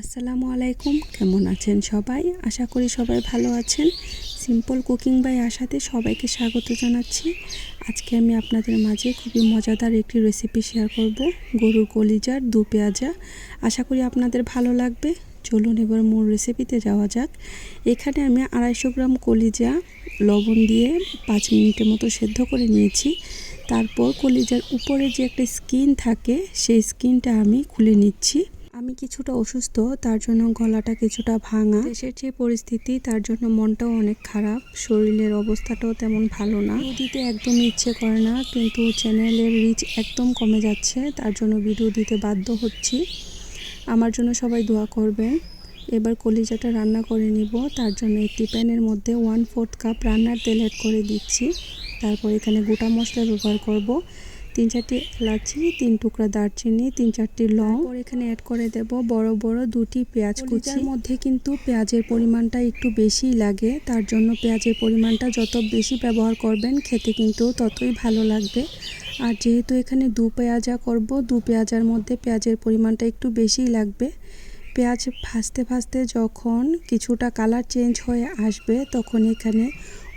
আসসালামু আলাইকুম। কেমন আছেন সবাই? আশা করি সবাই ভালো আছেন। সিম্পল কুকিং বাই আশাতে সবাইকে স্বাগত জানাচ্ছি। আজকে আমি আপনাদের মাঝে খুবই মজাদার একটি রেসিপি শেয়ার করব। গরুর কলিজার দু পেঁয়াজা। আশা করি আপনাদের ভালো লাগবে। চলুন এবার মূল রেসিপিতে যাওয়া যাক। এখানে আমি আড়াইশো গ্রাম কলিজা লবণ দিয়ে পাঁচ মিনিটের মতো সেদ্ধ করে নিয়েছি। তারপর কলিজার উপরে যে একটা স্কিন থাকে, সেই স্কিনটা আমি খুলে নিচ্ছি। আমি কিছুটা অসুস্থ, তার জন্য গলাটা কিছুটা ভাঙা। দেশের যে পরিস্থিতি, তার জন্য মনটাও অনেক খারাপ। শরীরের অবস্থাটাও তেমন ভালো না। দিতে একদম ইচ্ছে করে না, কিন্তু চ্যানেলের রিচ একদম কমে যাচ্ছে। তার জন্য ভিডিও দিতে বাধ্য হচ্ছি। আমার জন্য সবাই দোয়া করবেন এবার কলিজাটা রান্না করে নিব। তার জন্য একটি প্যানের মধ্যে ওয়ান ফোর্থ কাপ রান্নার তেল অ্যাড করে দিচ্ছি। তারপর এখানে গোটা মশলা ব্যবহার করব। তিন চারটি এলাচি তিন টুকরা দারচিনি তিন চারটি লং। পর এখানে অ্যাড করে দেব বড় বড় দুটি পেঁয়াজ কুচির মধ্যে কিন্তু পেঁয়াজের পরিমাণটা একটু বেশি লাগে তার জন্য পেঁয়াজের পরিমাণটা যত বেশি ব্যবহার করবেন খেতে কিন্তু ততই ভালো লাগবে। আর যেহেতু এখানে দু পেঁয়াজা করব দু পেঁয়াজার মধ্যে পেঁয়াজের পরিমাণটা একটু বেশিই লাগবে। পেঁয়াজ ভাজতে ভাজতে যখন কিছুটা কালার চেঞ্জ হয়ে আসবে, তখন এখানে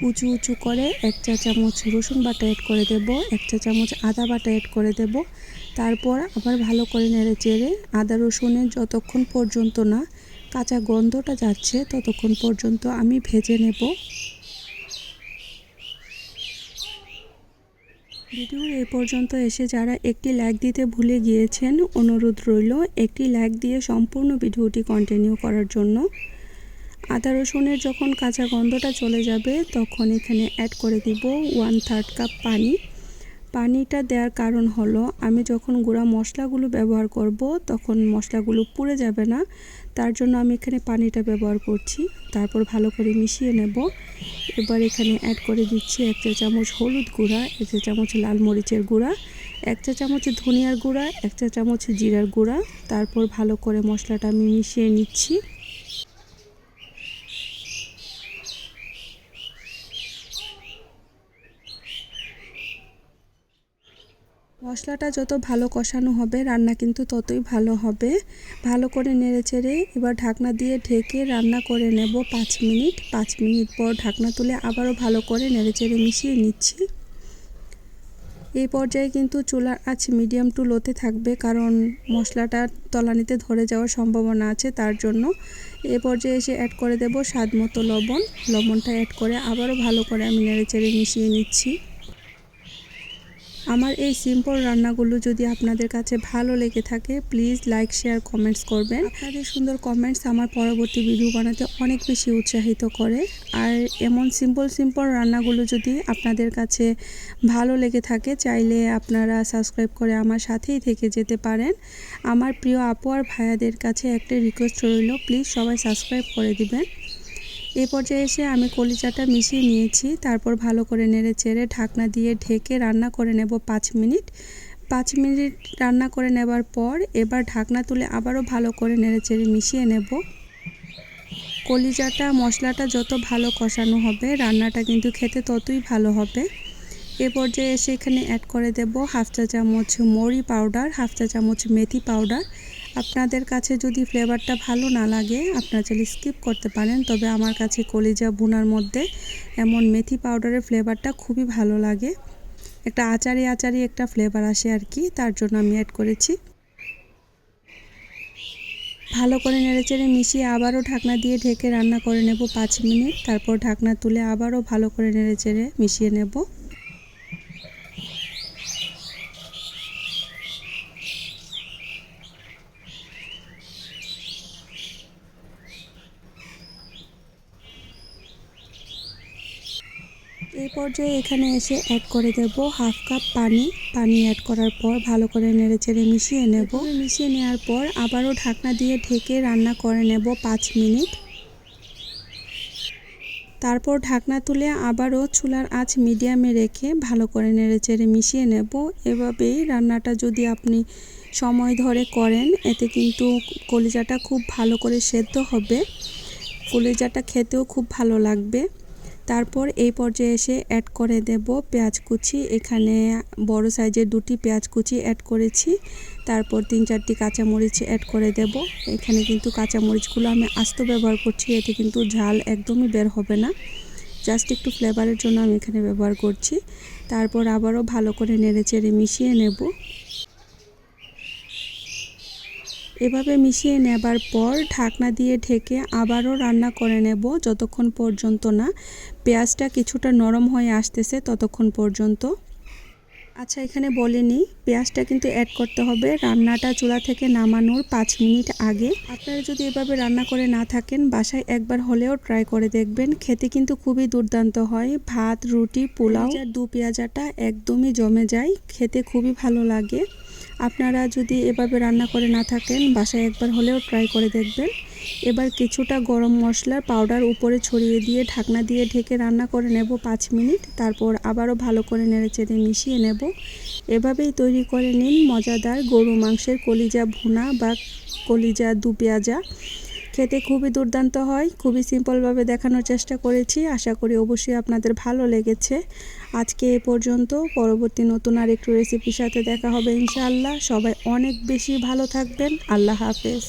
উঁচু উঁচু করে এক চা চামচ রসুন বাটা অ্যাড করে দেব, এক চা চামচ আদা বাটা অ্যাড করে দেব। তারপর আবার ভালো করে নেড়ে চেড়ে আদা রসুনের যতক্ষণ পর্যন্ত না কাঁচা গন্ধটা যাচ্ছে, ততক্ষণ পর্যন্ত আমি ভেজে নেব। ভিডিওর এই পর্যন্ত এসে যারা একটি লাইক দিতে ভুলে গিয়েছেন, অনুরোধ রইল একটি লাইক দিয়ে সম্পূর্ণ ভিডিওটি কন্টিনিউ করার জন্য। আদা রসুনের যখন কাঁচা গন্ধটা চলে যাবে, তখন এখানে অ্যাড করে দিব ওয়ান থার্ড কাপ পানি। পানিটা দেওয়ার কারণ হলো, আমি যখন গুঁড়া মশলাগুলো ব্যবহার করব, তখন মশলাগুলো পুড়ে যাবে না। তার জন্য আমি এখানে পানিটা ব্যবহার করছি। তারপর ভালো করে মিশিয়ে নেব। এবার এখানে অ্যাড করে দিচ্ছি এক চা চামচ হলুদ গুঁড়া, এক চা চামচ লাল মরিচের গুঁড়া, এক চা চামচ ধনিয়ার গুঁড়া, এক চা চামচ জিরার গুঁড়া। তারপর ভালো করে মশলাটা আমি মিশিয়ে নিচ্ছি। মশলাটা যত ভালো কষানো হবে, রান্না কিন্তু ততই ভালো হবে। ভালো করে নেড়ে চেড়ে এবার ঢাকনা দিয়ে ঢেকে রান্না করে নেব পাঁচ মিনিট। পাঁচ মিনিট পর ঢাকনা তুলে আবারও ভালো করে নেড়ে চেড়ে মিশিয়ে নিচ্ছি। এই পর্যায়ে কিন্তু চুলার আঁচ মিডিয়াম টু লোতে থাকবে, কারণ মশলাটা তলানিতে ধরে যাওয়ার সম্ভাবনা আছে, তার জন্য। এ পর্যায়ে এসে অ্যাড করে দেব স্বাদ মতো লবণ। লবণটা অ্যাড করে আবারও ভালো করে আমি নেড়ে চেড়ে মিশিয়ে নিচ্ছি। আমার এই সিম্পল রান্নাগুলো যদি আপনাদের কাছে ভালো লেগে থাকে প্লিজ লাইক শেয়ার কমেন্টস করবেন। আপনাদের সুন্দর কমেন্টস আমার পরবর্তী ভিডিও বানাতে অনেক বেশি উৎসাহিত করে। আর এমন সিম্পল সিম্পল রান্নাগুলো যদি আপনাদের কাছে ভালো লেগে থাকে, চাইলে আপনারা সাবস্ক্রাইব করে আমার সাথেই থেকে যেতে পারেন। আমার প্রিয় আপু আর ভাইয়াদের কাছে একটা রিকোয়েস্ট রইল প্লিজ সবাই সাবস্ক্রাইব করে দিবেন। এ পর্যায়ে এসে আমি কলিজাটা মিশিয়ে নিয়েছি, তারপর ভালো করে নেড়ে চেড়ে ঢাকনা দিয়ে ঢেকে রান্না করে নেব পাঁচ মিনিট। পাঁচ মিনিট রান্না করে নেবার পর এবার ঢাকনা তুলে আবারও ভালো করে নেড়ে চেড়ে মিশিয়ে নেব। কলিজাটা, মশলাটা যত ভালো কষানো হবে, রান্নাটা কিন্তু খেতে ততই ভালো হবে। এ পর্যায়ে এসে এখানে অ্যাড করে দেব হাফ চা চামচ মরি পাউডার হাফ চা চামচ মেথি পাউডার আপনাদের কাছে যদি ফ্লেভারটা ভালো না লাগে, আপনারা চাইলে স্কিপ করতে পারেন। তবে আমার কাছে কলিজা বুনার মধ্যে এমন মেথি পাউডারের ফ্লেভারটা খুবই ভালো লাগে। একটা আচারি আচারি একটা ফ্লেভার আসে আর কি, তার জন্য আমি অ্যাড করেছি। ভালো করে নেড়েচেড়ে মিশিয়ে আবারও ঢাকনা দিয়ে ঢেকে রান্না করে নেব পাঁচ মিনিট। তারপর ঢাকনা তুলে আবারও ভালো করে নেড়েচেড়ে মিশিয়ে নেব। এই পর্যায়ে এখানে এসে অ্যাড করে দেব হাফ কাপ পানি। পানি অ্যাড করার পর ভালো করে নেড়ে চেড়ে মিশিয়ে নেব। মিশিয়ে নেওয়ার পর আবারও ঢাকনা দিয়ে ঢেকে রান্না করে নেব পাঁচ মিনিট। তারপর ঢাকনা তুলে আবারও চুলার আঁচ মিডিয়ামে রেখে ভালো করে নেড়ে চেড়ে মিশিয়ে নেব। এভাবেই রান্নাটা যদি আপনি সময় ধরে করেন, এতে কিন্তু কলিজাটা খুব ভালো করে সেদ্ধ হবে। কলিজাটা খেতেও খুব ভালো লাগবে। তারপর এই পর্যায়ে এসে অ্যাড করে দেব পেঁয়াজ কুচি। এখানে বড় সাইজের দুটি পেঁয়াজ কুচি অ্যাড করেছি। তারপর তিন চারটি কাঁচামরিচ অ্যাড করে দেব। এখানে কিন্তু কাঁচামরিচগুলো আমি আস্ত ব্যবহার করছি, এতে কিন্তু ঝাল একদমই বের হবে না। জাস্ট একটু ফ্লেভারের জন্য আমি এখানে ব্যবহার করছি। তারপর আবারও ভালো করে নেড়ে চেড়ে মিশিয়ে নেব। এভাবে মিশিয়ে নেবার পর ঢাকনা দিয়ে ঢেকে আবারও রান্না করে নেব যতক্ষণ পর্যন্ত না পেঁয়াজটা কিছুটা নরম হয়ে আসতেছে ততক্ষণ পর্যন্ত। আচ্ছা এখানে বলিনি, পেঁয়াজটা কিন্তু অ্যাড করতে হবে। রান্নাটা চুলা থেকে নামানোর পাঁচ মিনিট আগে। আপনারা যদি এভাবে রান্না করে না থাকেন, বাসায় একবার হলেও ট্রাই করে দেখবেন। খেতে কিন্তু খুবই দুর্দান্ত হয়। ভাত, রুটি, পোলাও দু পেঁয়াজাটা একদমই জমে যায়। খেতে খুবই ভালো লাগে। আপনারা যদি এভাবে রান্না করে না থাকেন, বাসায় একবার হলেও ট্রাই করে দেখবেন। এবার কিছুটা গরম মশলার পাউডার উপরে ছড়িয়ে দিয়ে ঢাকনা দিয়ে ঢেকে রান্না করে নেব পাঁচ মিনিট। তারপর আবারও ভালো করে নেড়েচেড়ে মিশিয়ে নেব। এভাবেই তৈরি করে নিন মজাদার গরু মাংসের কলিজা ভুনা বা কলিজা দু পেঁয়াজা। খেতে খুবই দুর্দান্ত হয়। খুবই সিম্পলভাবে দেখানোর চেষ্টা করেছি। আশা করি অবশ্যই আপনাদের ভালো লেগেছে। আজকে এ পর্যন্ত। পরবর্তী নতুন আর একটু রেসিপির সাথে দেখা হবে ইনশাআল্লাহ। সবাই অনেক বেশি ভালো থাকবেন। আল্লাহ হাফেজ।